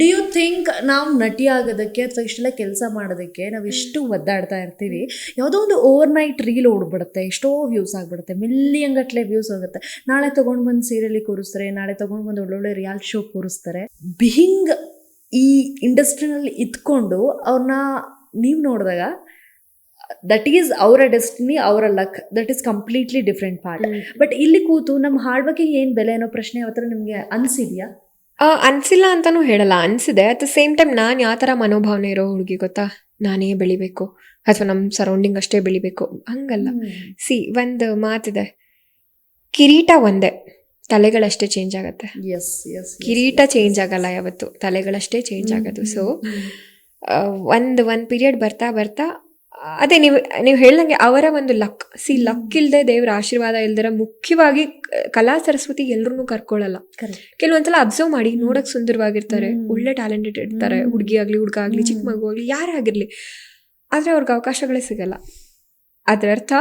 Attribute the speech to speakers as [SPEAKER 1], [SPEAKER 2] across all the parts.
[SPEAKER 1] D you think ನಾವು ನಟಿ ಆಗೋದಕ್ಕೆ ಅಥವಾ ಇಷ್ಟೆಲ್ಲ ಕೆಲಸ ಮಾಡೋದಕ್ಕೆ ನಾವು ಎಷ್ಟು ಒದ್ದಾಡ್ತಾ ಇರ್ತೀವಿ? ಯಾವುದೋ ಒಂದು ಓವರ್ ನೈಟ್ ರೀಲ್ ಓಡ್ಬಿಡುತ್ತೆ ಎಷ್ಟೋ ವ್ಯೂಸ್ ಆಗ್ಬಿಡುತ್ತೆ ಮಿಲಿಯನ್ ಗಟ್ಟಲೆ ವ್ಯೂಸ್ ಆಗುತ್ತೆ ನಾಳೆ ತೊಗೊಂಡು ಬಂದು ಸೀರಿಯಲಿಗೆ ಕೂರಿಸ್ತಾರೆ ನಾಳೆ ತೊಗೊಂಡು ಬಂದು ಒಳ್ಳೊಳ್ಳೆ ರಿಯಾಲಿಟಿ ಶೋ ಕೂರಿಸ್ತಾರೆ. ಬಿಹಿಂಗ್ ಈ ಇಂಡಸ್ಟ್ರಿನಲ್ಲಿ ಇದ್ಕೊಂಡು ಅವ್ರನ್ನ ನೀವು ನೋಡಿದಾಗ ದಟ್ ಈಸ್ ಅವರ ಡೆಸ್ಟಿನಿ ಅವರ luck that is completely different part but ಇಲ್ಲಿ ಕೂತು ನಮ್ಮ ಹಾರ್ಡ್ ವರ್ಕಿಗೆ ಏನು ಬೆಲೆ ಅನ್ನೋ ಪ್ರಶ್ನೆ ಯಾವತ್ತರ ನಿಮಗೆ ಅನಿಸಿದ್ಯಾ?
[SPEAKER 2] ಆ, ಅನ್ಸಿಲ್ಲ ಅಂತಾನೂ ಹೇಳಲ್ಲ. ಅನ್ಸಿದೆ. ಅಟ್ ದ ಸೇಮ್ ಟೈಮ್ ನಾನು ಯಾವ ಥರ ಮನೋಭಾವನೆ ಇರೋ ಹುಡುಗಿ ಗೊತ್ತಾ? ನಾನೇ ಬೆಳಿಬೇಕು. ಅಥವಾ ನಮ್ಮ ಸರೌಂಡಿಂಗ್ ಅಷ್ಟೇ ಬೆಳಿಬೇಕು. ಹಂಗಲ್ಲ. ಸಿ ಒಂದು ಮಾತಿದೆ. ಕಿರೀಟ ಒಂದೇ. ತಲೆಗಳಷ್ಟೇ ಚೇಂಜ್ ಆಗತ್ತೆ.
[SPEAKER 1] ಎಸ್ ಎಸ್
[SPEAKER 2] ಕಿರೀಟ ಚೇಂಜ್ ಆಗಲ್ಲ ಯಾವತ್ತು. ತಲೆಗಳಷ್ಟೇ ಚೇಂಜ್ ಆಗೋದು. ಸೊ ಒಂದು ಒಂದು ಪೀರಿಯಡ್ ಬರ್ತಾ ಬರ್ತಾ ಅದೇ ನೀವು ನೀವು ಹೇಳ್ದಂಗೆ ಅವರ ಒಂದು ಲಕ್ ಸಿ ಲಕ್ ಇಲ್ಲದೆ ದೇವರ ಆಶೀರ್ವಾದ ಇಲ್ದಿರ ಮುಖ್ಯವಾಗಿ ಕಲಾ ಸರಸ್ವತಿ ಎಲ್ರೂ ಕರ್ಕೊಳ್ಳಲ್ಲ. ಕೆಲವೊಂದ್ಸಲ ಅಬ್ಸರ್ವ್ ಮಾಡಿ ನೋಡಕ್ ಸುಂದರವಾಗಿರ್ತಾರೆ. ಒಳ್ಳೆ ಟ್ಯಾಲೆಂಟೆಡ್ ಇರ್ತಾರೆ. ಹುಡುಗಿ ಆಗ್ಲಿ ಹುಡುಗ ಆಗ್ಲಿ ಚಿಕ್ಕ. ಮಗು ಆಗ್ಲಿ ಯಾರೇ ಆಗಿರ್ಲಿ ಆದ್ರೆ ಅವ್ರಿಗೆ ಅವಕಾಶಗಳೇ ಸಿಗಲ್ಲ ಅದರರ್ಥ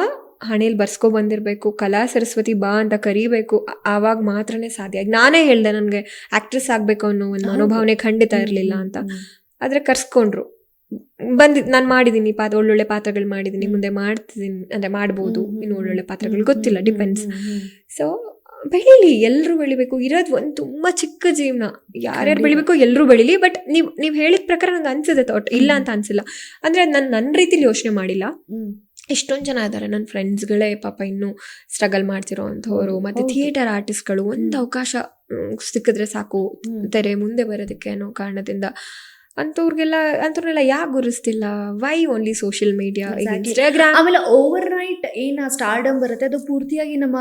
[SPEAKER 2] ಹಣೆಯಲ್ಲಿ ಬರ್ಸ್ಕೊ ಬಂದಿರಬೇಕು ಕಲಾ ಸರಸ್ವತಿ ಬಾ ಅಂತ ಕರಿಬೇಕು ಆವಾಗ ಮಾತ್ರನೇ ಸಾಧ್ಯ ಆಗಿ ನಾನೇ ಹೇಳ್ದೆ ನನಗೆ ಆಕ್ಟ್ರೆಸ್ ಆಗಬೇಕು ಅನ್ನೋ ಒಂದು. ಮನೋಭಾವನೆ ಖಂಡಿತ ಇರಲಿಲ್ಲ ಅಂತ ಆದ್ರೆ ಕರ್ಸ್ಕೊಂಡ್ರು ಬಂದಿದ್ ನಾನು ಮಾಡಿದ್ದೀನಿ ಪಾತ್ರ ಒಳ್ಳೊಳ್ಳೆ ಪಾತ್ರಗಳು ಮಾಡಿದ್ದೀನಿ ಮುಂದೆ ಮಾಡ್ತಿದ್ದೀನಿ ಅಂದ್ರೆ ಮಾಡ್ಬೋದು ಇನ್ನು ಒಳ್ಳೊಳ್ಳೆ ಪಾತ್ರಗಳು ಗೊತ್ತಿಲ್ಲ ಡಿಪೆಂಡ್ಸ್ ಸೊ ಬೆಳೀಲಿ ಎಲ್ಲರೂ ಬೆಳಿಬೇಕು ಇರೋದು ಒಂದು ತುಂಬಾ ಚಿಕ್ಕ ಜೀವನ. ಯಾರ್ಯಾರು. ಬೆಳಿಬೇಕು ಎಲ್ಲರೂ ಬೆಳಿಲಿ ಬಟ್ ನೀವು ನೀವು ಹೇಳಿದ ಪ್ರಕಾರ ನಂಗೆ ಅನ್ಸುತ್ತೆ ತೋಟ ಇಲ್ಲ ಅಂತ ಅನ್ಸಿಲ್ಲ. ಅಂದ್ರೆ ನಾನು ನನ್ನ ರೀತಿಲಿ ಯೋಚನೆ ಮಾಡಿಲ್ಲ. ಎಷ್ಟೊಂದು ಜನ ಇದ್ದಾರೆ ನನ್ನ ಫ್ರೆಂಡ್ಸ್ಗಳೇ ಪಾಪ ಇನ್ನೂ ಸ್ಟ್ರಗಲ್ ಮಾಡ್ತಿರೋ ಅಂಥವ್ರು ಮತ್ತೆ. ಥಿಯೇಟರ್ ಆರ್ಟಿಸ್ಟ್ಗಳು ಒಂದು ಅವಕಾಶ ಸಿಕ್ಕಿದ್ರೆ ಸಾಕು ತೆರೆ ಮುಂದೆ ಬರೋದಕ್ಕೆ ಅನ್ನೋ ಕಾರಣದಿಂದ ಅಂಥವ್ರಿಗೆಲ್ಲ ಅಂಥವ್ರನ್ನೆಲ್ಲ ಯಾಕೆ ಗುರುಸ್ತಿಲ್ಲ? Why only social media. Instagram
[SPEAKER 1] ಆಮೇಲೆ ಓವರ್ ನೈಟ್ ಏನು ಸ್ಟಾರ್ಡಮ್ ಬರುತ್ತೆ? ಅದು ಪೂರ್ತಿಯಾಗಿ ನಮ್ಮ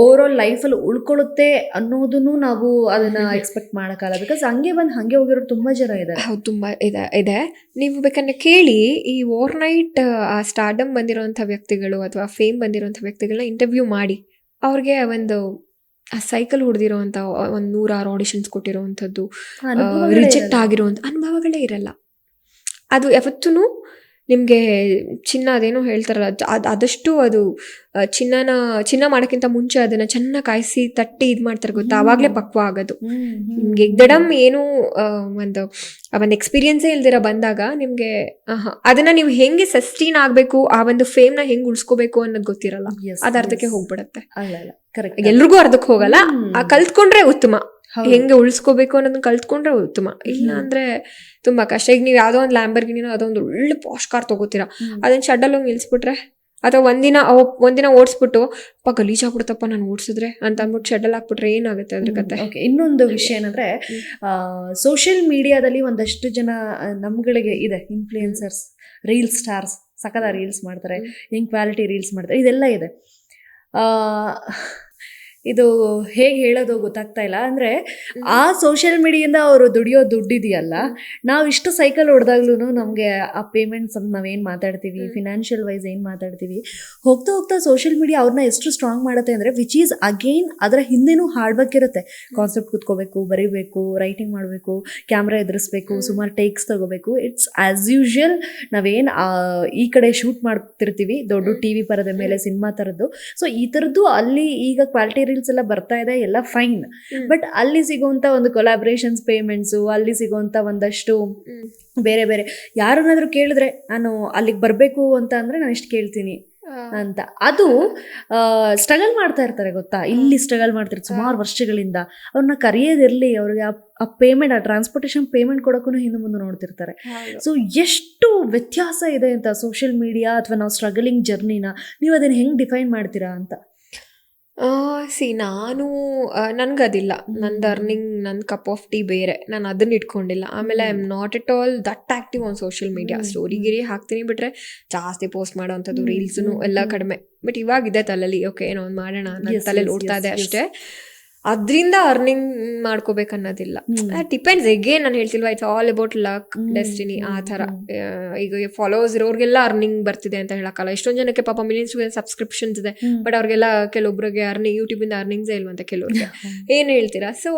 [SPEAKER 1] ಓವರ್ ಆಲ್ ಲೈಫಲ್ಲಿ ಉಳ್ಕೊಳ್ಳುತ್ತೆ ಅನ್ನೋದನ್ನು ನಾವು ಅದನ್ನ ಎಕ್ಸ್ಪೆಕ್ಟ್ ಮಾಡೋಕ್ಕಲ್ಲ ಬಿಕಾಸ್ ಹಂಗೆ ಬಂದು ಹಾಗೆ ಹೋಗಿರೋರು ತುಂಬಾ ಜನ ಇದೆ
[SPEAKER 2] ಹೌದು ತುಂಬ ಇದೆ ಇದೆ. ನೀವು ಬೇಕಂದ್ರೆ ಕೇಳಿ ಈ ಓವರ್ ನೈಟ್ ಆ ಸ್ಟಾರ್ಡಮ್ ಬಂದಿರೋಂಥ ವ್ಯಕ್ತಿಗಳು ಅಥವಾ ಫೇಮ್ ಬಂದಿರೋಂಥ ವ್ಯಕ್ತಿಗಳನ್ನ ಇಂಟರ್ವ್ಯೂ ಮಾಡಿ. ಅವ್ರಿಗೆ ಒಂದು ಆ ಸೈಕಲ್ ಹೊಡೆದಿರೋಂಥ ಒಂದು ನೂರಾರು ಆಡಿಷನ್ಸ್ ಕೊಟ್ಟಿರೋವಂಥದ್ದು ರಿಜೆಕ್ಟ್
[SPEAKER 1] ಇರಲ್ಲ.
[SPEAKER 2] ಅನುಭವಗಳೇ ಇರಲ್ಲ. ಅದು ಯಾವತ್ತೂ ನಿಮಗೆ ಚಿನ್ನ ಅದೇನೋ ಹೇಳ್ತಾರಲ್ಲ ಅದ್- ಅದ್ ಆದಷ್ಟು ಅದು ಚಿನ್ನನ ಚಿನ್ನ ಮಾಡೋಕ್ಕಿಂತ ಮುಂಚೆ ಅದನ್ನ ಚೆನ್ನಾಗಿ ಕಾಯಿಸಿ ತಟ್ಟಿ ಇದು ಮಾಡ್ತಾರೆ ಗೊತ್ತಾ?
[SPEAKER 1] ಆವಾಗಲೇ
[SPEAKER 2] ಅವಾಗಲೇ ಪಕ್ವ ಆಗೋದು. ನಿಮಗೆ ದಡಮ್ ಏನು ಒಂದು ಒಂದು ಎಕ್ಸ್ಪೀರಿಯನ್ಸೇ ಇಲ್ದಿರ ಬಂದಾಗ ನಿಮ್ಗೆ ಅದನ್ನ ನೀವು ಹೆಂಗೆ ಸಸ್ಟೈನ್ ಆಗ್ಬೇಕು ಆ ಒಂದು ಫೇಮ್ನ ಹೆಂಗ್ ಉಳ್ಸ್ಕೋಬೇಕು ಅನ್ನೋದು ಗೊತ್ತಿರಲ್ಲ.
[SPEAKER 1] Yes,
[SPEAKER 2] ಅದ ಅರ್ಧಕ್ಕೆ ಹೋಗ್ಬಿಡತ್ತೆ.
[SPEAKER 1] ಅಲ್ಲ ಅಲ್ಲ. ಕರೆಕ್ಟ್
[SPEAKER 2] ಎಲ್ರಿಗೂ ಅರ್ಧಕ್ಕೆ ಹೋಗಲ್ಲ. ಆ ಕಲ್ತ್ಕೊಂಡ್ರೆ ಉತ್ತಮ. ಹೆಂಗೆ ಉಳಿಸ್ಕೋಬೇಕು ಅನ್ನೋದನ್ನ ಕಲ್ತ್ಕೊಂಡ್ರೆ ಉತ್ತಮ. ಇಲ್ಲ ಅಂದ್ರೆ ತುಂಬಾ ಕಷ್ಟ. ಈಗ ನೀವು ಯಾವ್ದೋ ಒಂದು ಲ್ಯಾಂಬರ್ಗಿನಿನೋ ಅದೊಂದು ಒಳ್ಳೆ ಪಾಶ್ ಕಾರ್ ತಗೋತೀರಾ. ಅದನ್ನ ಶಡ್ಡಲ್ಲಿ ಹೋಗಿ ನಿಲ್ಸ್ಬಿಟ್ರೆ ಅಥವಾ ಒಂದಿನ ಒಂದಿನ ಓಡಿಸ್ಬಿಟ್ಟು ಅಪ್ಪ ಗಲೀಜ್ ಆಗ್ಬಿಡುತ್ತಪ್ಪ ನಾನು ಓಡಿಸಿದ್ರೆ ಅಂತ ಅಂದ್ಬಿಟ್ಟು ಶೆಡಲ್ ಹಾಕ್ಬಿಟ್ರೆ ಏನಾಗುತ್ತೆ ಅದ್ರ ಕತೆ?
[SPEAKER 1] ಇನ್ನೊಂದು ವಿಷಯ ಏನಂದ್ರೆ ಸೋಷಿಯಲ್ ಮೀಡಿಯಾದಲ್ಲಿ ಒಂದಷ್ಟು ಜನ ನಮ್ಗಳಿಗೆ ಇದೆ ಇನ್ಫ್ಲೂಯೆನ್ಸರ್ಸ್ ರೀಲ್ ಸ್ಟಾರ್ಸ್ ಸಕದ ರೀಲ್ಸ್ ಮಾಡ್ತಾರೆ. ಹೆಂಗ್ ಕ್ವಾಲಿಟಿ ರೀಲ್ಸ್ ಮಾಡ್ತಾರೆ ಇದೆಲ್ಲ ಇದೆ. ಆ, ಇದು ಹೇಗೆ ಹೇಳೋದು ಗೊತ್ತಾಗ್ತಾ ಇಲ್ಲ. ಅಂದ್ರೆ ಆ ಸೋಷಿಯಲ್ ಮೀಡಿಯಿಂದ ಅವರು ದುಡಿಯೋ ದುಡ್ಡಿದೆಯಲ್ಲ ನಾವು ಇಷ್ಟು ಸೈಕಲ್ ಹೊಡೆದಾಗ್ಲೂ ನಮಗೆ ಆ ಪೇಮೆಂಟ್ಸ್ ಅಂತ ನಾವೇನು ಮಾತಾಡ್ತೀವಿ. ಫಿನಾನ್ಷಿಯಲ್ ವೈಸ್ ಏನು ಮಾತಾಡ್ತೀವಿ. ಹೋಗ್ತಾ ಹೋಗ್ತಾ ಸೋಷಿಯಲ್ ಮೀಡಿಯಾ ಅವ್ರನ್ನ ಎಷ್ಟು ಸ್ಟ್ರಾಂಗ್ ಮಾಡುತ್ತೆ ಅಂದರೆ ವಿಚ್ ಈಸ್ ಅಗೇನ್ ಅದರ ಹಿಂದೆನೂ ಹಾರ್ಡ್ ವರ್ಕ್ ಇರುತ್ತೆ. ಕಾನ್ಸೆಪ್ಟ್ ಕುತ್ಕೋಬೇಕು ಬರೀಬೇಕು ರೈಟಿಂಗ್ ಮಾಡಬೇಕು ಕ್ಯಾಮ್ರಾ ಎದುರಿಸ್ಬೇಕು. ಸುಮಾರು ಟೇಕ್ಸ್ ತಗೋಬೇಕು. ಇಟ್ಸ್ ಆ್ಯಸ್ ಯೂಶುವಲ್ ನಾವೇನು ಈ ಕಡೆ ಶೂಟ್ ಮಾಡ್ತಿರ್ತೀವಿ ದೊಡ್ಡ. ಟಿ ವಿ ಪರದ ಮೇಲೆ ಸಿನಿಮಾ ಥರದ್ದು ಸೊ ಈ ಥರದ್ದು ಅಲ್ಲಿ ಈಗ ಕ್ವಾಲಿಟಿ ರೀಲ್ಸ್ ಎಲ್ಲ ಬರ್ತಾ ಇದೆ ಎಲ್ಲ ಫೈನ್ ಬಟ್ ಅಲ್ಲಿ ಸಿಗುವಂತ ಒಂದು ಕೊಲಾಬ್ರೇಷನ್ಸ್ ಪೇಮೆಂಟ್ಸು ಅಲ್ಲಿ ಸಿಗುವಂತ ಒಂದಷ್ಟು ಬೇರೆ ಬೇರೆ. ಯಾರನ್ನಾದ್ರೂ ಕೇಳಿದ್ರೆ ನಾನು ಅಲ್ಲಿಗೆ ಬರಬೇಕು ಅಂತ ಅಂದ್ರೆ ನಾನು ಇಷ್ಟು ಕೇಳ್ತೀನಿ ಅಂತ. ಅದು ಸ್ಟ್ರಗಲ್ ಮಾಡ್ತಾ ಇರ್ತಾರೆ ಗೊತ್ತಾ? ಇಲ್ಲಿ ಸ್ಟ್ರಗಲ್ ಮಾಡ್ತಾರೆ ಸುಮಾರು ವರ್ಷಗಳಿಂದ. ಅವ್ರನ್ನ ಕರೆಯೋದಿರಲಿ ಅವ್ರಿಗೆ ಆ- ಪೇಮೆಂಟ್ ಆ ಟ್ರಾನ್ಸ್ಪೋರ್ಟೇಷನ್ ಪೇಮೆಂಟ್ ಕೊಡೋಕ್ಕೂ ಹಿಂದೆ ಮುಂದೆ ನೋಡ್ತಿರ್ತಾರೆ. ಸೊ ಎಷ್ಟು ವ್ಯತ್ಯಾಸ ಇದೆ ಅಂತ ಸೋಷಿಯಲ್ ಮೀಡಿಯಾ ಅಥವಾ ನಾವು ಸ್ಟ್ರಗಲಿಂಗ್ ಜರ್ನಿನ ನೀವು ಅದನ್ನ ಹೆಂಗೆ ಡಿಫೈನ್ ಮಾಡ್ತೀರಾ ಅಂತ.
[SPEAKER 2] ಆ, ಸಿ ನಾನು ನನ್ಗದಿಲ್ಲ
[SPEAKER 1] ಅದಿಲ್ಲ
[SPEAKER 2] ನಂದು ಅರ್ನಿಂಗ್ ನನ್ನ ಕಪ್ ಆಫ್ ಟೀ ಬೇರೆ ನಾನು ಅದನ್ನ ಇಟ್ಕೊಂಡಿಲ್ಲ ಆಮೇಲೆ I am not at all that active on social media
[SPEAKER 1] hmm.
[SPEAKER 2] Story ಗಿರಿ ಹಾಕ್ತೀನಿ ಬಿಟ್ರೆ ಜಾಸ್ತಿ ಪೋಸ್ಟ್ ಮಾಡೋವಂಥದ್ದು
[SPEAKER 1] ಹ್ಮ್.
[SPEAKER 2] ರೀಲ್ಸ್ನು
[SPEAKER 1] ಹ್ಮ್.
[SPEAKER 2] ಎಲ್ಲ
[SPEAKER 1] ಹ್ಮ್.
[SPEAKER 2] ಕಡಿಮೆ ಬಟ್ ಇವಾಗ ಇದೆ ತಲೆಲಿ, ಓಕೆ ಏನೋ ಒಂದು ಮಾಡೋಣ ನನ್ನ
[SPEAKER 1] ತಲೆಲಿ
[SPEAKER 2] ಓಡ್ತಾ ಇದೆ. ಅಷ್ಟೇ ಅದರಿಂದ ಅರ್ನಿಂಗ್ ಮಾಡ್ಕೋಬೇಕು ಅನ್ನೋದಿಲ್ಲ ಡಿಪೆಂಡ್ಸ್ ಎಗೇನ್ ನಾನು ಹೇಳ್ತಿಲ್ವಾ it's all about luck destiny ಆ
[SPEAKER 1] ತರ
[SPEAKER 2] ಥರ. ಈಗ ಫಾಲೋವರ್ಸ್ ಇರೋರಿಗೆಲ್ಲ ಅರ್ನಿಂಗ್ ಬರ್ತಿದೆ ಅಂತ ಹೇಳಕ್ಕಲ್ಲ. ಎಷ್ಟೊಂದು ಜನಕ್ಕೆ ಪಾಪ ಮಿಲಿಯನ್ಸ್ ಸಬ್ಸ್ಕ್ರಿಪ್ಷನ್ಸ್ ಇದೆ. ಬಟ್ ಅವ್ರಿಗೆಲ್ಲ ಕೆಲವೊಬ್ರಿಗೆ ಅರ್ನಿಂಗ್ ಯೂಟ್ಯೂಬಿಂದ ಅರ್ನಿಂಗ್ಸೇ ಇಲ್ವಂತ ಕೆಲವ್ರಿಗೆ. ಏನ್ ಹೇಳ್ತೀರಾ? ಸೊ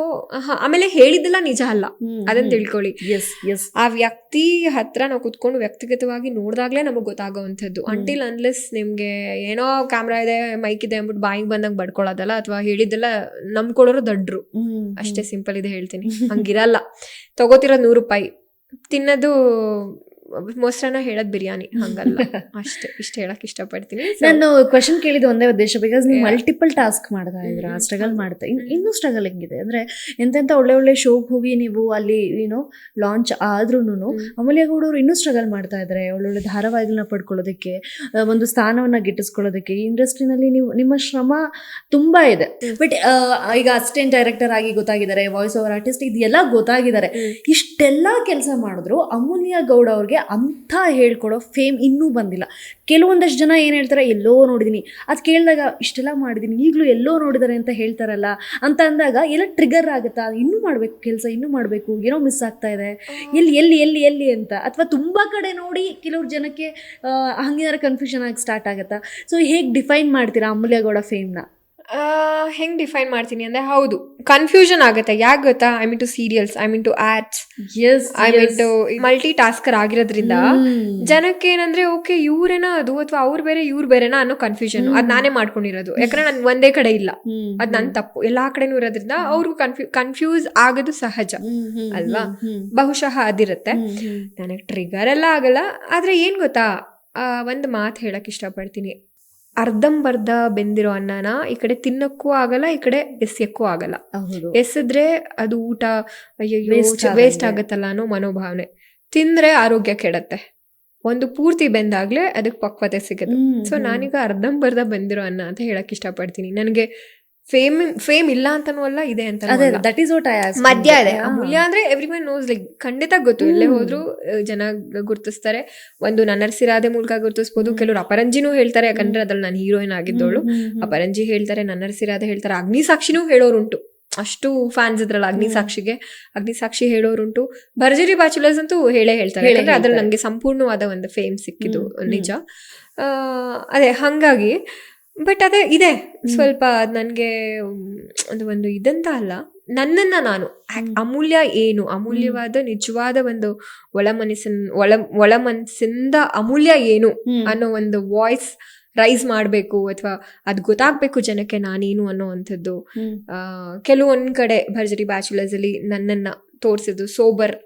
[SPEAKER 2] ಆಮೇಲೆ ಹೇಳಿದ್ದೆಲ್ಲ ನಿಜ ಅಲ್ಲ. ಅದನ್ನ ತಿಳ್ಕೊಳ್ಳಿ. ಆ ವ್ಯಕ್ತಿ ಹತ್ರ ನಾವು ಕುತ್ಕೊಂಡು ವ್ಯಕ್ತಿಗತವಾಗಿ ನೋಡಿದಾಗ್ಲೇ ನಮಗೆ ಗೊತ್ತಾಗೋವಂಥದ್ದು. ಅಂಟಿಲ್ ಅನ್ಲೆಸ್ ನಿಮ್ಗೆ ಏನೋ ಕ್ಯಾಮ್ರಾ ಇದೆ ಮೈಕ್ ಇದೆ ಅಂದ್ಬಿಟ್ಟು ಬಾಯಿಂಗ್ ಬಂದಂಗೆ ಬಡ್ಕೊಳ್ಳೋದಲ್ಲ ಅಥವಾ ಹೇಳಿದ್ದೆಲ್ಲ ಕೊಂಡ್ಕೊಳ್ಳೋರು ದಡ್ರು. ಅಷ್ಟೇ ಸಿಂಪಲ್ ಇದೆ ಹೇಳ್ತೀನಿ. ಹಂಗಿರಲ್ಲ. ತಗೋತಿರೋದು ನೂರು ರೂಪಾಯಿ. ತಿನ್ನೋದು ಮೊಸರನ್ನ ಹೇಳೋದು ಬಿರಿಯಾನಿ ಹಂಗಲ್ಲ. ಅಷ್ಟೇ ಇಷ್ಟು ಹೇಳಕ್ ಇಷ್ಟಪಡ್ತೀನಿ.
[SPEAKER 1] ನಾನು ಕ್ವಶನ್ ಕೇಳಿದ ಒಂದೇ ಉದ್ದೇಶ ಬಿಕಾಸ್ ನೀವು ಮಲ್ಟಿಪಲ್ ಟಾಸ್ಕ್ ಮಾಡ್ತಾ ಇದ್ರ ಸ್ಟ್ರಗಲ್ ಮಾಡ್ತಾ. ಇನ್- ಇನ್ನೂ ಸ್ಟ್ರಗಲ್ ಹೆಂಗಿದೆ? ಅಂದ್ರೆ ಎಂತೆಂತ ಒಳ್ಳೆ ಒಳ್ಳೆ ಶೋಗೆ ಹೋಗಿ ನೀವು ಅಲ್ಲಿ ಏನೋ ಲಾಂಚ್ ಆದ್ರೂನು
[SPEAKER 2] ಹ್ಮ್.
[SPEAKER 1] ಅಮೂಲ್ಯ ಗೌಡ ಅವರು ಇನ್ನೂ ಸ್ಟ್ರಗಲ್ ಮಾಡ್ತಾ ಇದ್ದಾರೆ ಒಳ್ಳೊಳ್ಳೆ ಧಾರಾವಾಹಿಗಳನ್ನ ಪಡ್ಕೊಳ್ಳೋದಕ್ಕೆ ಒಂದು ಸ್ಥಾನವನ್ನ ಗಿಟ್ಟಿಸ್ಕೊಳ್ಳೋದಕ್ಕೆ. ಇಂಡಸ್ಟ್ರಿನಲ್ಲಿ ನೀವು ನಿಮ್ಮ ಶ್ರಮ ತುಂಬಾ ಇದೆ. ಬಟ್ ಈಗ ಅಸಿಸ್ಟೆಂಟ್ ಡೈರೆಕ್ಟರ್ ಆಗಿ ಗೊತ್ತಾಗಿದ್ದಾರೆ ವಾಯ್ಸ್ ಓವರ್ ಆರ್ಟಿಸ್ಟ್ ಇದೆಲ್ಲ ಗೊತ್ತಾಗಿದ್ದಾರೆ. ಇಷ್ಟೆಲ್ಲ ಕೆಲಸ ಮಾಡಿದ್ರು ಅಮೂಲ್ಯ ಗೌಡ ಅವ್ರಿಗೆ ಅಂತ ಹೇಳ್ಕೊಡೋ ಫೇಮ್ ಇನ್ನೂ ಬಂದಿಲ್ಲ. ಕೆಲವೊಂದಷ್ಟು ಜನ ಏನು ಹೇಳ್ತಾರೆ ಎಲ್ಲೋ ನೋಡಿದ್ದೀನಿ ಅದು ಕೇಳಿದಾಗ ಇಷ್ಟೆಲ್ಲ ಮಾಡಿದ್ದೀನಿ ಈಗಲೂ ಎಲ್ಲೋ ನೋಡಿದ್ದಾರೆ ಅಂತ ಹೇಳ್ತಾರಲ್ಲ? ಅಂತ ಅಂದಾಗ ಎಲ್ಲ ಟ್ರಿಗರ್ ಆಗುತ್ತಾ? ಇನ್ನೂ ಮಾಡಬೇಕು ಕೆಲಸ ಇನ್ನೂ ಮಾಡಬೇಕು ಏನೋ ಮಿಸ್ ಆಗ್ತಾ ಇದೆ. ಎಲ್ಲಿ ಎಲ್ಲಿ ಎಲ್ಲಿ ಎಲ್ಲಿ ಅಂತ. ಅಥವಾ ತುಂಬ ಕಡೆ ನೋಡಿ ಕೆಲವ್ರು ಜನಕ್ಕೆ ಹಂಗೇನಾರು ಕನ್ಫ್ಯೂಷನ್ ಆಗಿ ಸ್ಟಾರ್ಟ್ ಆಗುತ್ತಾ? ಸೊ ಹೇಗೆ ಡಿಫೈನ್ ಮಾಡ್ತೀರಾ ಅಮೂಲ್ಯಗೌಡ ಫೇಮ್ನ
[SPEAKER 2] ಹೆಂಗ್ ಡಿಫೈನ್ ಮಾಡ್ತೀನಿ ಅಂದ್ರೆ ಹೌದು. ಕನ್ಫ್ಯೂಷನ್ ಆಗುತ್ತೆ. ಯಾಕೆ ಗೊತ್ತಾ? I mean two serials I mean two arts
[SPEAKER 1] yes
[SPEAKER 2] I mean to multitasker ಆಗಿರೋದ್ರಿಂದ ಜನಕ್ಕೆ ಏನಂದ್ರೆ ಓಕೆ ಇವ್ರೇನಾ ಅದು ಅಥವಾ ಅವ್ರು ಬೇರೆ ಇವ್ರು ಬೇರೆನಾ ಅನ್ನೋ ಕನ್ಫ್ಯೂಷನ್ ಅದ್ ನಾನೇ ಮಾಡ್ಕೊಂಡಿರೋದು. ಯಾಕಂದ್ರೆ ನನ್ ಒಂದೇ ಕಡೆ ಇಲ್ಲ. ಅದ್ ನನ್ ತಪ್ಪು. ಎಲ್ಲಾ ಕಡೆನೂ ಇರೋದ್ರಿಂದ ಅವ್ರಿಗೂ ಕನ್ಫ್ಯೂ ಕನ್ಫ್ಯೂಸ್ ಆಗೋದು ಸಹಜ. ಅಲ್ವಾ? ಬಹುಶಃ ಅದಿರುತ್ತೆ. ನನಗೆ ಟ್ರಿಗರ್ ಎಲ್ಲ ಆಗಲ್ಲ. ಆದ್ರೆ ಏನ್ ಗೊತ್ತಾ? ಒಂದು ಒಂದ್ ಮಾತು ಹೇಳಕ್ ಇಷ್ಟಪಡ್ತೀನಿ. ಅರ್ಧಂಬರ್ಧ ಬೆಂದಿರೋ ಅನ್ನನ ಈ ಕಡೆ ತಿನ್ನಕ್ಕೂ ಆಗಲ್ಲ ಈ ಕಡೆ ಎಸ್ಯಕ್ಕೂ ಆಗಲ್ಲ. ಎಸೆದ್ರೆ ಅದು ಊಟ. ವೇಸ್ಟ್ ಆಗತ್ತಲ್ಲ ಅನ್ನೋ ಮನೋಭಾವನೆ. ತಿಂದ್ರೆ ಆರೋಗ್ಯ ಕೆಡತ್ತೆ. ಒಂದು ಪೂರ್ತಿ ಬೆಂದಾಗ್ಲೇ ಅದಕ್ಕೆ ಪಕ್ವತೆ ಸಿಗುತ್ತೆ. ಸೊ ನಾನೀಗ ಅರ್ಧಂಬರ್ಧ ಬಂದಿರೋ ಅನ್ನ ಅಂತ ಹೇಳಕ್ ಇಷ್ಟಪಡ್ತೀನಿ. ನನಗೆ ಫೇಮ್ ಫೇಮ್ ಇಲ್ಲ ಅಂತನೂ ಅಲ್ಲ ಇದೆ ಅಂತ
[SPEAKER 1] ಅದೇ ದಟ್ ಈಸ್ ವಾಟ್ ಐ
[SPEAKER 2] ಮಧ್ಯ ಇದೆ. ಅಮೂಲ್ಯ ಅಂದ್ರೆ ಎವ್ರಿ ಒನ್ ನೋಸ್ ಲೈಕ್ ಖಂಡಿತ ಗೊತ್ತು.
[SPEAKER 1] ಇಲ್ಲೇ
[SPEAKER 2] ಹೋದ್ರು ಜನ ಗುರ್ತಿಸ್ತಾರೆ. ಒಂದು ನನ್ನರ್ಸಿರಾದೆ ಮೂಲಕ ಗುರ್ತಿಸ್ಬೋದು. ಕೆಲವರು ಅಪರಂಜಿನೂ ಹೇಳ್ತಾರೆ ಯಾಕಂದ್ರೆ ಅದ್ರಲ್ಲಿ ನಾನು ಹೀರೋಯಿನ್ ಆಗಿದ್ದವಳು. ಅಪರಂಜಿ ಹೇಳ್ತಾರೆ ನನ್ನರ್ಸಿರಾದೆ ಹೇಳ್ತಾರೆ. ಅಗ್ನಿ ಸಾಕ್ಷಿನೂ ಹೇಳೋರುಂಟು. ಅಷ್ಟು ಫ್ಯಾನ್ಸ್ ಇದ್ರಲ್ಲ ಅಗ್ನಿ. ಸಾಕ್ಷಿಗೆ ಅಗ್ನಿ ಸಾಕ್ಷಿ ಹೇಳೋರುಂಟು. ಭರ್ಜರಿ ಬ್ಯಾಚುಲರ್ಸ್ ಅಂತೂ ಹೇಳೇ ಹೇಳ್ತಾರೆ.
[SPEAKER 1] ಹೇಳೇ
[SPEAKER 2] ಯಾಕಂದ್ರೆ ಅದ್ರಲ್ಲಿ. ನಂಗೆ ಸಂಪೂರ್ಣವಾದ ಒಂದು ಫೇಮ್ ಸಿಕ್ಕಿದ್ದು ನಿಜ. ಅದೇ ಹಂಗಾಗಿ ಬಟ್ ಅದೇ ಇದೆ. ಸ್ವಲ್ಪ ನನಗೆ ಅದು ಒಂದು ಇದಂತ ಅಲ್ಲ. ನನ್ನನ್ನ ನಾನು ಅಮೂಲ್ಯ ಏನು? ಅಮೂಲ್ಯವಾದ ನಿಜವಾದ ಒಂದು ಒಳ ಮನಸ್ಸಿನ ಒಳ ಒಳ ಮನಸ್ಸಿಂದ ಅಮೂಲ್ಯ ಏನು? ಅನ್ನೋ ಒಂದು ವಾಯ್ಸ್ ರೈಸ್ ಮಾಡಬೇಕು ಅಥವಾ ಅದು ಗೊತ್ತಾಗಬೇಕು ಜನಕ್ಕೆ ನಾನೇನು ಅನ್ನೋ ಅಂಥದ್ದು. ಆ, ಕೆಲವೊಂದ್ ಕಡೆ ಭರ್ಜರಿ ಬ್ಯಾಚುಲರ್ಸ್ ಅಲ್ಲಿ ನನ್ನನ್ನ ತೋರಿಸಿದ್ದು ಸೋಬರ್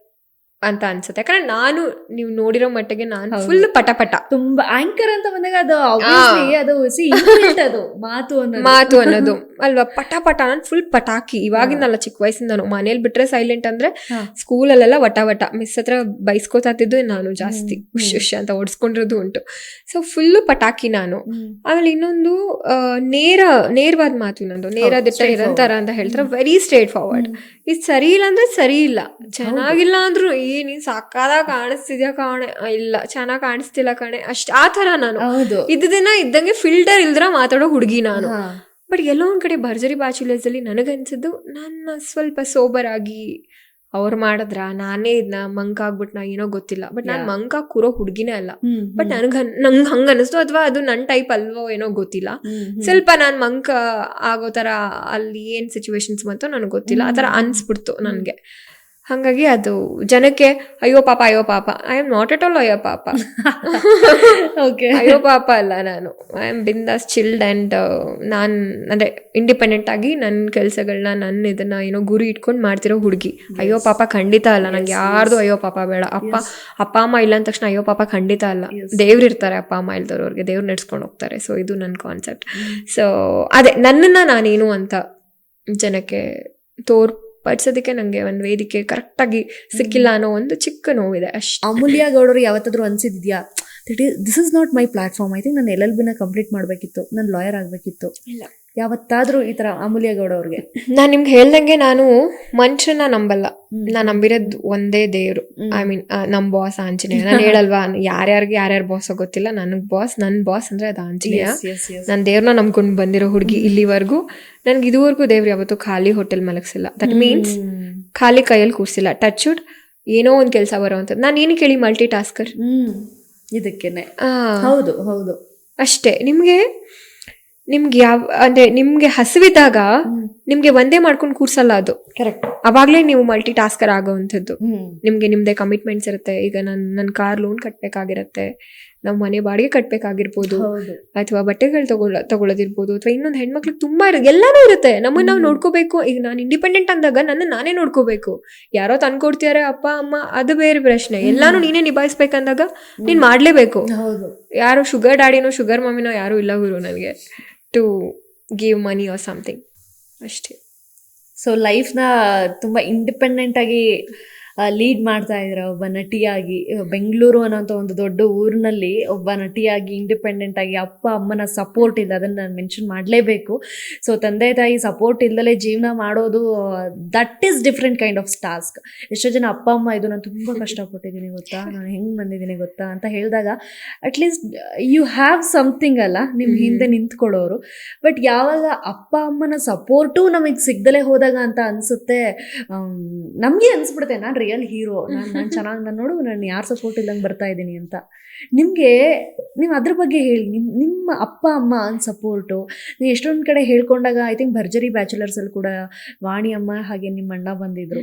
[SPEAKER 2] ಅಂತ ಅನ್ಸುತ್ತೆ. ಯಾಕಂದ್ರೆ ನಾನು ನೀವು ನೋಡಿರೋ ಮಟ್ಟಿಗೆ ನಾನು ಫುಲ್ ಪಟಪಟ. ಪಟ
[SPEAKER 1] ತುಂಬಾ ಆಂಕರ್ ಅಂತ ಬಂದಾಗ ಅದು ಅದು ಅದು ಮಾತು ಅನ್ನೋದು.
[SPEAKER 2] ಮಾತು ಅನ್ನೋದು. ಅಲ್ವಾ? ಪಟ ಪಟ ನಾನು ಫುಲ್ ಪಟಾಕಿ. ಇವಾಗಿಂದಲ್ಲ ಚಿಕ್ಕ ನಾನು ಮನೇಲಿ ಬಿಟ್ರೆ ಸೈಲೆಂಟ್ ಅಂದ್ರೆ
[SPEAKER 1] ಸ್ಕೂಲ್
[SPEAKER 2] ಸ್ಕೂಲಲ್ಲೆಲ್ಲ ವಟ ವಟ ಮಿಸ್ ಹತ್ರ ಬೈಸ್ಕೋತಿದ್ದು ನಾನು ಜಾಸ್ತಿ.
[SPEAKER 1] ಖುಷಿ
[SPEAKER 2] ಖುಷಿ ಅಂತ ಓಡಿಸ್ಕೊಂಡಿರೋದು ಉಂಟು. ಸೊ ಫುಲ್ ಪಟಾಕಿ ನಾನು. ಆಮೇಲೆ ಇನ್ನೊಂದು ನೇರ ನೇರವಾದ ಮಾತು ನಂದು ನೇರ ದಿಟ್ಟ
[SPEAKER 1] ಇರಂತಾರ
[SPEAKER 2] ನಿರಂತರ ಅಂತ ಹೇಳ್ತಾರೆ. ವೆರಿ ಸ್ಟ್ರೇಟ್ ಫಾರ್ವರ್ಡ್ ಇದು ಸರಿ ಇಲ್ಲ ಅಂದ್ರೆ ಸರಿ ಇಲ್ಲ. ಚೆನ್ನಾಗಿಲ್ಲ ಅಂದ್ರು ಏ ನೀನ್ ಸಾಕಾದಾಗ ಕಾಣಿಸ್ತಿದ್ಯಾ ಕಾಣೆ? ಇಲ್ಲ ಚೆನ್ನಾಗ್ ಕಾಣಿಸ್ತಿಲ್ಲ ಕಣೆ. ಅಷ್ಟ್ ಆ ತರ ನಾನು.
[SPEAKER 1] ಹೌದು.
[SPEAKER 2] ಇದ್ದಿನ ಇದ್ದಂಗೆ ಫಿಲ್ಟರ್ ಇಲ್ದ್ರ ಮಾತಾಡೋ ಹುಡುಗಿ ನಾನು. ಬಟ್ ಎಲ್ಲೋ ಒಂದ್ ಕಡೆ ಭರ್ಜರಿ ಬ್ಯಾಚುಲರ್ಸ್ ಅಲ್ಲಿ ನನಗನ್ಸಿದ್ದು ನನ್ನ ಸ್ವಲ್ಪ ಸೋಬರ್ ಆಗಿ ಅವ್ರು ಮಾಡಿದ್ರ? ನಾನೇ ಇದ್ನ ಮಂಕ್ ಆಗ್ಬಿಟ್ನ ಏನೋ ಗೊತ್ತಿಲ್ಲ. ಬಟ್ ನಾನ್ ಮಂಕ್ ಆಗಿ ಕೂರೋ ಹುಡುಗಿನೇ ಅಲ್ಲ. ಬಟ್ ನನ್ಗ ನಂಗ್ ಹಂಗ ಅನಿಸ್ತು ಅಥವಾ ಅದು ನನ್ನ ಟೈಪ್ ಅಲ್ವೋ ಏನೋ ಗೊತ್ತಿಲ್ಲ. ಸ್ವಲ್ಪ ನಾನ್ ಮಂಕ್ ಆಗೋ ತರ ಅಲ್ಲಿ ಏನ್ ಸಿಚುವೇಶನ್ಸ್ ಬಂತೋ ನನಗೆ ಗೊತ್ತಿಲ್ಲ. ಆ ತರ. ಅನ್ಸ್ಬಿಡ್ತು ನನ್ಗೆ. ಹಾಗಾಗಿ ಅದು ಜನಕ್ಕೆ ಅಯ್ಯೋ ಪಾಪ ಅಯ್ಯೋ ಪಾಪ I am not at all ಅಯ್ಯೋ ಪಾಪ.
[SPEAKER 1] ಓಕೆ
[SPEAKER 2] ಅಯ್ಯೋ ಪಾಪ ಅಲ್ಲ ನಾನು. ಐ ಆಮ್ ಬಿಂದಾಸ್ ಚಿಲ್ಡ್ ಆ್ಯಂಡ್ ನಾನು ಅಂದರೆ ಇಂಡಿಪೆಂಡೆಂಟ್ ಆಗಿ ನನ್ನ ಕೆಲಸಗಳನ್ನ ನನ್ನ ಇದನ್ನ ಏನೋ ಗುರಿ ಇಟ್ಕೊಂಡು ಮಾಡ್ತಿರೋ ಹುಡುಗಿ. ಅಯ್ಯೋ ಪಾಪ ಖಂಡಿತ ಅಲ್ಲ. ನಂಗೆ ಯಾರ್ದು ಅಯ್ಯೋ ಪಾಪ ಬೇಡ. ಅಪ್ಪ. ಅಪ್ಪ ಅಮ್ಮ ಇಲ್ಲ ಅಂದ ತಕ್ಷಣ ಅಯ್ಯೋ ಪಾಪ ಖಂಡಿತ ಅಲ್ಲ. ದೇವ್ರು ಇರ್ತಾರೆ ಅಪ್ಪ ಅಮ್ಮ ಇಲ್ದವ್ರವ್ರಿಗೆ ದೇವ್ರು ನಡ್ಸ್ಕೊಂಡು ಹೋಗ್ತಾರೆ. ಸೊ ಇದು ನನ್ನ ಕಾನ್ಸೆಪ್ಟ್ ಸೊ ಅದೇ ನನ್ನನ್ನು ನಾನೇನು ಅಂತ ಜನಕ್ಕೆ ತೋರ್ಪಡಿಸೋದಕ್ಕೆ ನನಗೆ ಒಂದು ವೇದಿಕೆ ಕರೆಕ್ಟಾಗಿ ಸಿಕ್ಕಿಲ್ಲ ಅನ್ನೋ ಒಂದು ಚಿಕ್ಕ ನೋವಿದೆ ಅಷ್ಟು.
[SPEAKER 1] ಅಮೂಲ್ಯ ಗೌಡರು ಯಾವತ್ತಾದ್ರೂ ಅನ್ಸಿದ್ಯಾ this is not my platform I think ನಾನು ಎಲ್ ಎಲ್ ಬಿನ ಕಂಪ್ಲೀಟ್ ಮಾಡಬೇಕಿತ್ತು. ನಾನು ಲಾಯರ್ ಆಗಬೇಕಿತ್ತು.
[SPEAKER 2] ಇಲ್ಲ.
[SPEAKER 1] ಯಾವತ್ತಾದ್ರೂ ಈ ತರ ಅಮೂಲ್ಯ ಗೌಡ ಅವ್ರಿಗೆ.
[SPEAKER 2] ನಾನು ನಿಮ್ಗೆ ಹೇಳ್ದಂಗೆ ನಾನು ಮನುಷ್ಯನ ನಂಬಲ್ಲ. ನಾನು ನಂಬಿರೋದು ಒಂದೇ ದೇವ್ರು. ಐ ಮೀನ್ ನಮ್ ಬಾಸ್ ಆಂಜನೇಯ. ನಾನು ಹೇಳಲ್ವಾ ಯಾರ್ಯಾರಿಗೆ ಯಾರ್ಯಾರು ಬಾಸ್ ಗೊತ್ತಿಲ್ಲ. ನನಗ್ ಬಾಸ್ ನನ್ ಬಾಸ್ ಅಂದ್ರೆ ಅದು ಆಂಜನೇಯ. ನಾನು ದೇವ್ರನ್ನ ನಂಬ್ಕೊಂಡು ಬಂದಿರೋ ಹುಡುಗಿ ಇಲ್ಲಿವರೆಗೂ. ನನ್ಗೆ ಇದುವರೆಗೂ ದೇವ್ರು ಯಾವತ್ತೂ ಖಾಲಿ ಹೋಟೆಲ್ ಮಲಗಿಸಿಲ್ಲ. ದಟ್ ಮೀನ್ಸ್ ಖಾಲಿ ಕೈಯಲ್ಲಿ ಕೂರಿಸಿಲ್ಲ. ಟಚ್ ವುಡ್ ಏನೋ ಒಂದು ಕೆಲಸ ಬರೋವಂಥದ್ದು ನಾನು ಏನು ಕೇಳಿ ಮಲ್ಟಿ ಟಾಸ್ಕರ್
[SPEAKER 1] ಇದಕ್ಕೇನೆ. ಹೌದು ಹೌದು.
[SPEAKER 2] ಅಷ್ಟೇ. ನಿಮ್ಗೆ? ನಿಮ್ಗೆ ಯಾವ ಅಂದ್ರೆ ನಿಮ್ಗೆ ಹಸಿವಿದ್ದಾಗ ನಿಮ್ಗೆ ಒಂದೇ ಮಾಡ್ಕೊಂಡು ಕೂರ್ಸಲ್ಲ ಅದು.
[SPEAKER 1] ಕರೆಕ್ಟ್
[SPEAKER 2] ಅವಾಗ್ಲೇ ನೀವು ಮಲ್ಟಿ ಟಾಸ್ಕರ್ ಆಗೋವಂಥದ್ದು ನಿಮ್ಗೆ ನಿಮ್ದೇ ಕಮಿಟ್ಮೆಂಟ್ಸ್ ಇರುತ್ತೆ. ಈಗ ನನ್ ನನ್ ಕಾರ್ ಲೋನ್ ಕಟ್ಬೇಕಾಗಿರತ್ತೆ. ನಾವು ಮನೆ ಬಾಡಿಗೆ ಕಟ್ಬೇಕಾಗಿರ್ಬೋದು. ಅಥವಾ ಬಟ್ಟೆಗಳು ತಗೊಳ ತಗೊಳ್ಳೋದಿರ್ಬೋದು ಅಥವಾ ಇನ್ನೊಂದು ಹೆಣ್ಮಕ್ಳು ತುಂಬಾ ಇರ ಎಲ್ಲಾನು ಇರುತ್ತೆ. ನಮ್ಮನ್ನ ನಾವು. ನೋಡ್ಕೋಬೇಕು. ಈಗ ನಾನು ಇಂಡಿಪೆಂಡೆಂಟ್ ಅಂದಾಗ ನನ್ನ ನಾನೇ ನೋಡ್ಕೋಬೇಕು. ಯಾರೋ ತಂದ್ಕೊಡ್ತಿದಾರೆ ಅಪ್ಪ ಅಮ್ಮ ಅದು ಬೇರೆ ಪ್ರಶ್ನೆ. ಎಲ್ಲಾನು ನೀನೇ ನಿಭಾಯಿಸ್ಬೇಕಂದಾಗ ನೀನ್ ಮಾಡ್ಲೇಬೇಕು. ಯಾರು ಶುಗರ್ ಡ್ಯಾಡಿನೋ ಶುಗರ್ ಮಮ್ಮಿನೋ ಯಾರು ಇಲ್ಲ ಗುರು ನನಗೆ. To give money or something ಅಷ್ಟೇ.
[SPEAKER 1] ಸೊ ಲೈಫ್ನ ತುಂಬ ಇಂಡಿಪೆಂಡೆಂಟ್ ಆಗಿ ಲೀಡ್ ಮಾಡ್ತಾ ಇದ್ರ ಒಬ್ಬ ನಟಿಯಾಗಿ ಬೆಂಗಳೂರು ಅನ್ನೋಂಥ ಒಂದು ದೊಡ್ಡ ಊರಿನಲ್ಲಿ ಒಬ್ಬ ನಟಿಯಾಗಿ ಇಂಡಿಪೆಂಡೆಂಟ್ ಆಗಿ ಅಪ್ಪ ಅಮ್ಮನ ಸಪೋರ್ಟ್ ಇಲ್ಲ ಅದನ್ನು ನಾನು ಮೆನ್ಷನ್ ಮಾಡಲೇಬೇಕು. ಸೊ ತಂದೆ ತಾಯಿ ಸಪೋರ್ಟ್ ಇಲ್ಲದಲೇ ಜೀವನ ಮಾಡೋದು that is different kind of task ಎಷ್ಟೋ ಜನ ಅಪ್ಪ ಅಮ್ಮ ಇದು ನಾನು ತುಂಬ ಕಷ್ಟಪಟ್ಟಿದ್ದೀನಿ ಗೊತ್ತಾ? ನಾನು ಹೆಂಗೆ ಬಂದಿದ್ದೀನಿ ಗೊತ್ತಾ? ಅಂತ ಹೇಳಿದಾಗ ಅಟ್ಲೀಸ್ಟ್ ಯು ಹ್ಯಾವ್ ಸಮಥಿಂಗ್ ಅಲ್ಲ ನಿಮ್ಮ ಹಿಂದೆ ನಿಂತ್ಕೊಳ್ಳೋರು. ಬಟ್ ಯಾವಾಗ ಅಪ್ಪ ಅಮ್ಮನ ಸಪೋರ್ಟು ನಮಗೆ ಸಿಗ್ದಲೇ ಹೋದಾಗ ಅಂತ ಅನಿಸುತ್ತೆ ನಮಗೆ ಅನಿಸ್ಬಿಡುತ್ತೆ. ನಾನು ರಿಯಲ್ ಹೀರೋ? ನಾನು ನಾನು ಚೆನ್ನಾಗಿ ನಾನು ನೋಡು ನಾನು ಯಾರು ಸಪೋರ್ಟ್ ಇಲ್ಲಂಗೆ ಬರ್ತಾ ಇದ್ದೀನಿ ಅಂತ. ನಿಮಗೆ ನೀವು ಅದ್ರ ಬಗ್ಗೆ ಹೇಳಿ. ನಿಮ್ಮ ನಿಮ್ಮ ಅಪ್ಪ ಅಮ್ಮ ಅನ್ ಸಪೋರ್ಟು ನೀವು ಎಷ್ಟೊಂದು ಕಡೆ ಹೇಳ್ಕೊಂಡಾಗ ಐ ಥಿಂಕ್ ಭರ್ಜರಿ ಬ್ಯಾಚುಲರ್ಸಲ್ಲಿ ಕೂಡ ವಾಣಿ ಅಮ್ಮ ಹಾಗೆ ನಿಮ್ಮ ಅಣ್ಣ ಬಂದಿದ್ರು.